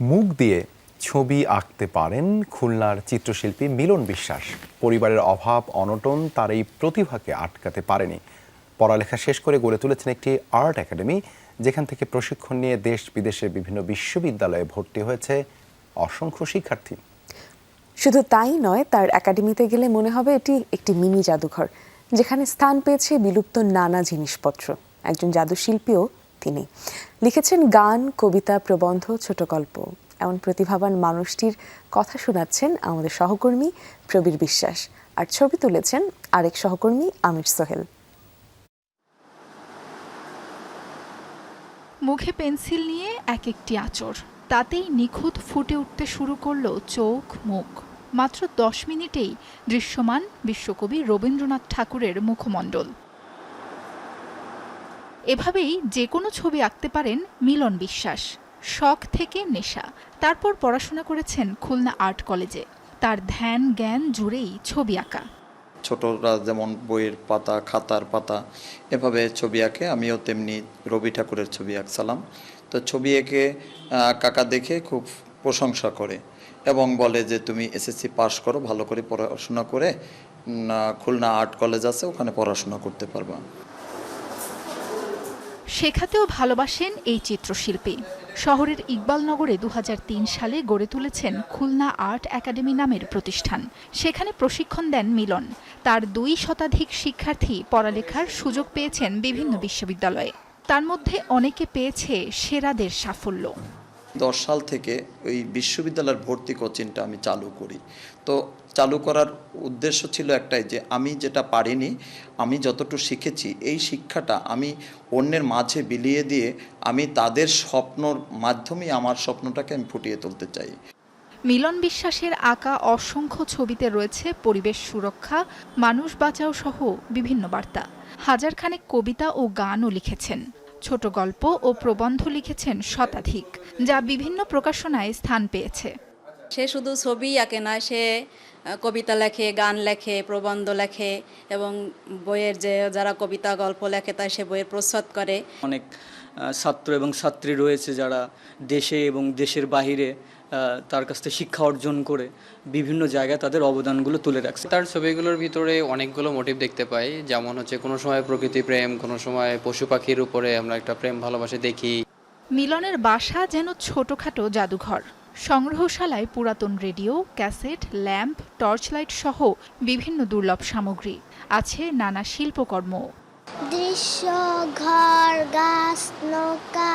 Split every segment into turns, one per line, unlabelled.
মুখ দিয়ে ছবি আঁকতে পারেন খুলনার চিত্রশিল্পী মিলন বিশ্বাস। পরিবারের অভাব, অনটন তার এই প্রতিভাকে আটকাতে পারেনি। পড়ালেখা শেষ করে গড়ে তুলেছেন একটি আর্ট একাডেমি, যেখান থেকে প্রশিক্ষণ নিয়ে দেশ বিদেশের বিভিন্ন বিশ্ববিদ্যালয়ে ভর্তি হয়েছে অসংখ্য শিক্ষার্থী।
শুধু তাই নয়, তার একাডেমিতে গেলে মনে হবে এটি একটি মিনি জাদুঘর, যেখানে স্থান পেয়েছে বিলুপ্ত নানা জিনিসপত্র। একজন জাদুশিল্পীও তিনি। লিখেছেন গান, কবিতা, প্রবন্ধ, ছোট গল্প। এমন প্রতিভাবান মানুষটির কথা শোনাচ্ছেন আমাদের সহকর্মী প্রবীর বিশ্বাস। আর ছবি তুলেছেন আরেক সহকর্মী আমির সোহেল।
মুখে পেন্সিল নিয়ে এক একটি আঁচড় তাতেই নিখুঁত ফুটে উঠতে শুরু করল চোখ, মুখ। মাত্র দশ মিনিটেই দৃশ্যমান বিশ্বকবি রবীন্দ্রনাথ ঠাকুরের মুখমণ্ডল। এভাবেই যে কোনো ছবি আঁকতে পারেন মিলন বিশ্বাস, শখ থেকে নেশা। তারপর পড়াশোনা করেছেন খুলনা আর্ট কলেজে। তার ধ্যান জ্ঞান জুড়েই ছবি আঁকা।
ছোটরা যেমন বইয়ের পাতা, খাতার পাতা, এভাবে ছবি আঁকে। আমিও তেমনি রবি ঠাকুরের ছবি আঁকছিলাম। তো ছবি এঁকে কাকা দেখে খুব প্রশংসা করে এবং বলে যে, তুমি এসএসসি পাশ করো, ভালো করে পড়াশোনা করে খুলনা আর্ট কলেজ আছে, ওখানে পড়াশোনা করতে পারবা।
শেখাতেও ভালোবাসেন এই চিত্রশিল্পী। শহরের ইকবালনগরে দু হাজার তিন সালে গড়ে তুলেছেন খুলনা আর্ট একাডেমি নামের প্রতিষ্ঠান। সেখানে প্রশিক্ষণ দেন মিলন। তার দুই শতাধিক শিক্ষার্থী পড়ালেখার সুযোগ পেয়েছেন বিভিন্ন বিশ্ববিদ্যালয়ে। তার মধ্যে অনেকে পেয়েছে সেরাদের সাফল্য।
দশ সাল থেকে ওই বিশ্ববিদ্যালয়ের ভর্তি কোচিংটা আমি চালু করি। তো চালু করার উদ্দেশ্য ছিল একটাই যে আমি যেটা পারিনি, আমি যতটুকু শিখেছি, এই শিক্ষাটা আমি অন্যের মাঝে বিলিয়ে দিয়ে আমি তাদের স্বপ্নর মাধ্যমে আমার স্বপ্নটাকে আমি ফুটিয়ে তুলতে চাই।
মিলন বিশ্বাসের আঁকা অসংখ্য ছবিতে রয়েছে পরিবেশ সুরক্ষা, মানুষ বাঁচাও সহ বিভিন্ন বার্তা। হাজারখানেক কবিতা ও গানও লিখেছেন। ছোট গল্প ও প্রবন্ধ লিখেছেন শতাধিক যা বিভিন্ন প্রকাশনায় স্থান পেয়েছে।
সে শুধু ছবি আঁকে না সে কবিতা লেখে গান লেখে প্রবন্ধ লেখে এবং বইয়ের যে যারা কবিতা গল্প লেখে তাই সে বইয়ের প্রচ্ছদ করে।
অনেক ছাত্র এবং ছাত্রী রয়েছে যারা দেশে এবং দেশের বাহিরে তার কাছ থেকে শিক্ষা অর্জন করে বিভিন্ন জায়গায় তাদের অবদানগুলো তুলে রাখছে।
তার ছবিগুলোর ভিতরে অনেকগুলো মোটিভ দেখতে পাই। যেমন হচ্ছে কোনো সময় প্রকৃতি প্রেম কোনো সময় পশু পাখির উপরে আমরা একটা প্রেম ভালোবাসা দেখি।
মিলনের বাসা যেন ছোটখাটো জাদুঘর। সংগ্রহশালায় পুরাতন রেডিও ক্যাসেট ল্যাম্প টর্চলাইট সহ বিভিন্ন দুর্লভ সামগ্রী। আছে নানা শিল্পকর্ম
দৃশ্য ঘর গাছ নৌকা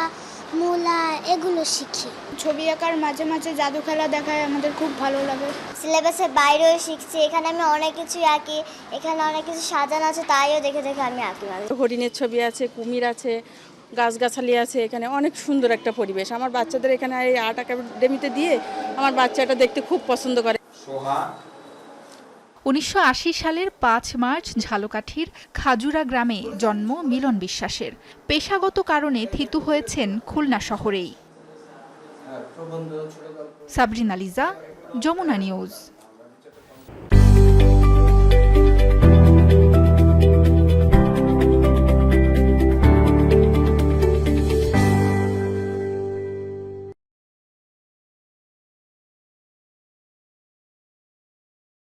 মূলা এগুলো শিখি।
ছবি আঁকার মাঝে মাঝে জাদু খেলা দেখায় আমাদের খুব ভালো লাগে।
সিলেবাসের বাইরেও শিখছি এখানে আমি অনেক কিছুই আঁকি এখানে অনেক কিছু সাজানো আছে তাইও দেখে দেখে আমি আঁকি
হরিণের ছবি আছে কুমির আছে গাছগাছালি আছে এখানে অনেক সুন্দর একটা পরিবেশ। আমার বাচ্চাদের এখানে এই আর্ট একাডেমিতে দিয়ে আমার বাচ্চাটা দেখতে খুব পছন্দ করে।
উনিশশো আশি সালের পাঁচ মার্চ ঝালকাঠির খাজুরা গ্রামে জন্ম মিলন বিশ্বাসের। পেশাগত কারণে থিতু হয়েছেন খুলনা শহরেই। সাবরিনা লিজা যমুনা নিউজ।